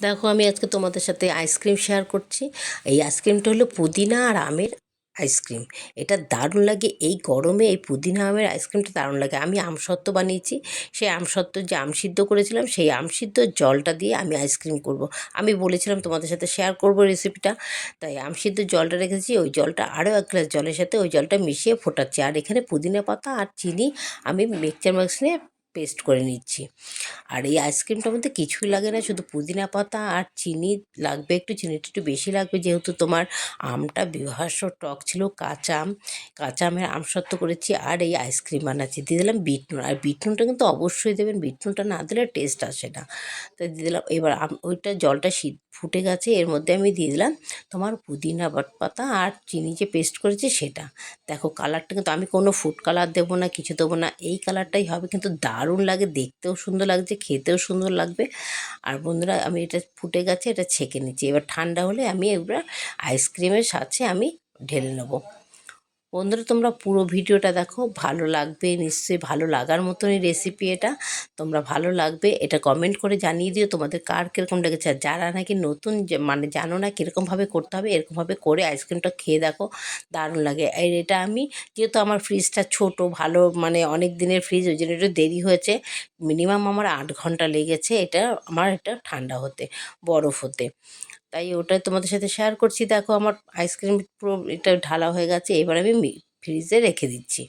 দেখো, আমি আজকে তোমাদের সাথে আইসক্রিম শেয়ার করছি। এই আইসক্রিমটা হলো পুদিনা আর আমের আইসক্রিম এটা দারুণ লাগে। এই গরমে এই পুদিনা আমের আইসক্রিমটা দারুণ লাগে। আমি আমসত্ত্ব বানিয়েছি। সেই আমসত্ত্ব যে আম সিদ্ধ করেছিলাম, সেই আম সিদ্ধ জলটা দিয়ে আমি আইসক্রিম করব। আমি বলেছিলাম তোমাদের সাথে শেয়ার করব রেসিপিটা তাই আম সিদ্ধ জলটা রেখেছি। ওই জলটা আরও এক গ্লাস জলের সাথে ওই জলটা মিশিয়ে ফোটাচ্ছি। আর এখানে পুদিনা পাতা আর চিনি আমি মিক্সচার মেশিনে পেস্ট করে নিচ্ছি। আর এই আইসক্রিমটার মধ্যে কিছুই লাগে না, শুধু পুদিনা পাতা আর চিনি লাগবে, একটু চিনিটা একটু বেশি লাগবে। যেহেতু তোমার আমটা বিভৎস টক ছিল, কাঁচা আম, কাঁচা আমের আমসত্ত্ব করেছি আর এই আইসক্রিম বানাচ্ছি। দিয়ে দিলাম বিট নুন আর বিট নুনটা কিন্তু অবশ্যই দেবেন বিট নুনটা না দিলে টেস্ট আসে না। তাই দিয়ে দিলাম, এবার আম, ওইটা জলটা শীত ফুটে গেছে, এর মধ্যে আমি দিয়ে দিলাম তোমার পুদিনা বটপাতা আর চিনি যে পেস্ট করেছি সেটা। দেখো কালারটা কিন্তু আমি কোনো ফুড কালার দেবো না, কিছু দেবো না, এই কালারটাই হবে কিন্তু দারুণ লাগে, দেখতেও সুন্দর লাগছে, খেতেও সুন্দর লাগবে। আর বন্ধুরা, আমি এটা ফুটে গেছে, এটা ছেঁকে নিচ্ছি। এবার ঠান্ডা হলে আমি এবার আইসক্রিমের সাথে আমি ঢেলে নেব। বন্ধুরা, তোমরা পুরো ভিডিওটা দেখো, ভালো লাগবে, নিশ্চয়ই ভালো লাগার মতনই রেসিপি এটা। তোমরা ভালো লাগবে, এটা কমেন্ট করে জানিয়ে দিও তোমাদের কার কীরকম লেগেছে। আর যারা নাকি নতুন মানে জানো না কীরকমভাবে করতে হবে, এরকমভাবে করে আইসক্রিমটা খেয়ে দেখো, দারুণ লাগে। আর এটা আমি, যেহেতু আমার ফ্রিজটা ছোট, ভালো মানে অনেক দিনের ফ্রিজ ওই জন্য একটু দেরি হয়েছে মিনিমাম আমার আট ঘণ্টা লেগেছে, এটা আমার এটা ঠান্ডা হতে, বরফ হতে। তাই ওটাই তোমাদের সাথে শেয়ার করছি। দেখো আমার আইসক্রিম পুরো এটা ঢালা হয়ে গেছে, এবার আমি ফ্রিজে রেখে দিচ্ছি।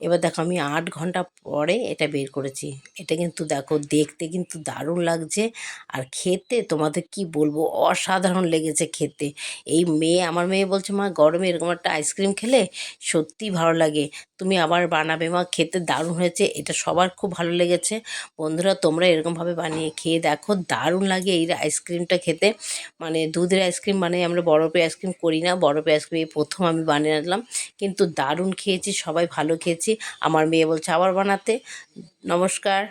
এবার দেখো আমি আট ঘণ্টা পরে এটা বের করেছি। এটা কিন্তু দেখো দেখতে কিন্তু দারুণ লাগছে। আর খেতে তোমাদের কি বলব? অসাধারণ লেগেছে খেতে। এই মেয়ে, আমার মেয়ে বলছে, মা, গরমে এরকম একটা আইসক্রিম খেলে সত্যিই ভালো লাগে। তুমি আবার বানাবে মা, খেতে দারুণ হয়েছে। এটা সবার খুব ভালো লেগেছে। বন্ধুরা, তোমরা এরকমভাবে বানিয়ে খেয়ে দেখো, দারুণ লাগে এই আইসক্রিমটা খেতে। মানে দুধের আইসক্রিম মানে আমরা বরফের আইসক্রিম করি না। বরফের আইসক্রিম প্রথম আমি বানিয়ে আনলাম। কিন্তু দারুণ খেয়েছি, সবাই ভালো খেয়েছি। আমার মেয়ে বলছে আবার বানাতে। নমস্কার।